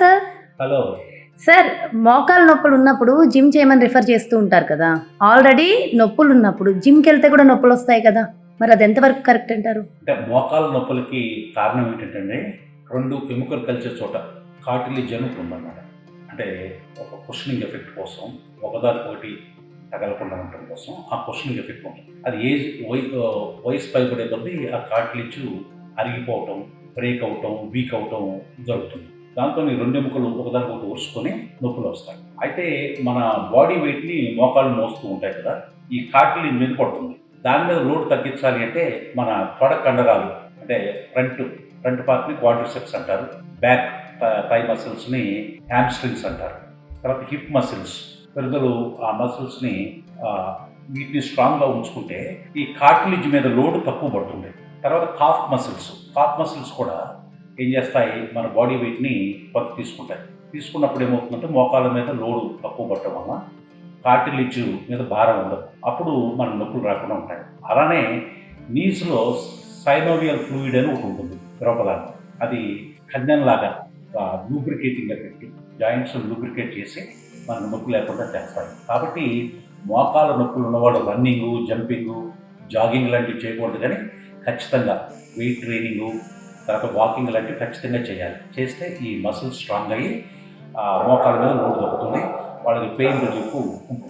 Sir? Hello. Sir మోకాలు నొప్పులు ఉన్నప్పుడు జిమ్ చేయమని రిఫర్ చేస్తూ ఉంటారు కదా. ఆల్రెడీ నొప్పులు ఉన్నప్పుడు జిమ్కి వెళ్తే కూడా నొప్పులు వస్తాయి కదా. మరి అది ఎంతవరకు కరెక్ట్ అంటారు? అంటే మోకాల నొప్పులకి కారణం ఏంటంటే రెండు ఎముకలు కలిసే చోట కాటిలేజ్ అని ఉంటుందన్నమాట అంటే ఒక కుషనింగ్ ఎఫెక్ట్ కోసం ఒకదానికొకటి తగలకుండా ఉండటం కోసం ఆ కుషనింగ్ ఎఫెక్ట్ ఉంటుంది. అది ఏజ్ వయసు పైబడే కొద్దీ ఆ కాటిలేజ్ అరిగిపోవటం బ్రేక్ అవటం వీక్ అవటం జరుగుతుంది. దాంతో ఈ రెండు ఎముకలు ఒకదానికొకటి ఊర్చుకొని నొప్పులు వస్తాయి. అయితే మన బాడీ వెయిట్ని మోకాళ్ళు మోస్తూ ఉంటాయి కదా ఈ కాటిలేజ్ మీద పడుతుంది. దాని మీద లోడ్ తగ్గించాలి అంటే మన తొడ కండరాలు అంటే ఫ్రంట్ ఫ్రంట్ పార్ట్ని క్వాడ్రిసెప్స్ అంటారు. బ్యాక్ థై మసిల్స్ని హ్యామ్స్ట్రింగ్స్ అంటారు. తర్వాత హిప్ మసిల్స్ పెరుగులు ఆ మసిల్స్ని వీటిని స్ట్రాంగ్గా ఉంచుకుంటే ఈ కాటిలిజ్ మీద లోడ్ తక్కువ పడుతుంది. తర్వాత కాఫ్ మసిల్స్ కాఫ్ మసిల్స్ కూడా ఏం చేస్తాయి? మన బాడీ వెయిట్ని కొంత తీసుకుంటాయి. తీసుకున్నప్పుడు ఏమవుతుందంటే మోకాల మీద లోడు తక్కువ పట్టడం వల్ల కార్టిలిజ్ మీద భారం ఉండదు. అప్పుడు మన నొప్పులు రాకుండా ఉంటాయి. అలానే నీస్లో సైనోవియల్ ఫ్లూయిడ్ అని ఒకటి ఉంటుంది ద్రవపదార్థం అది కన్యంలాగా లూబ్రికేటింగ్ ఎఫెక్ట్ జాయింట్స్ లూబ్రికేట్ చేసి మన నొప్పి లేకుండా చేస్తాయి. కాబట్టి మోకాల నొప్పులు ఉన్నవాళ్ళు రన్నింగు జంపింగు జాగింగ్ లాంటివి చేయకూడదు కానీ ఖచ్చితంగా వెయిట్ ట్రైనింగు తర్వాత వాకింగ్ లాంటివి ఖచ్చితంగా చేయాలి. చేస్తే ఈ మసిల్స్ స్ట్రాంగ్ అయ్యి ఆ మీద లోటు దొరుకుతుంది వాళ్ళకి పెయిన్ రిలీఫ్ ఉంటుంది.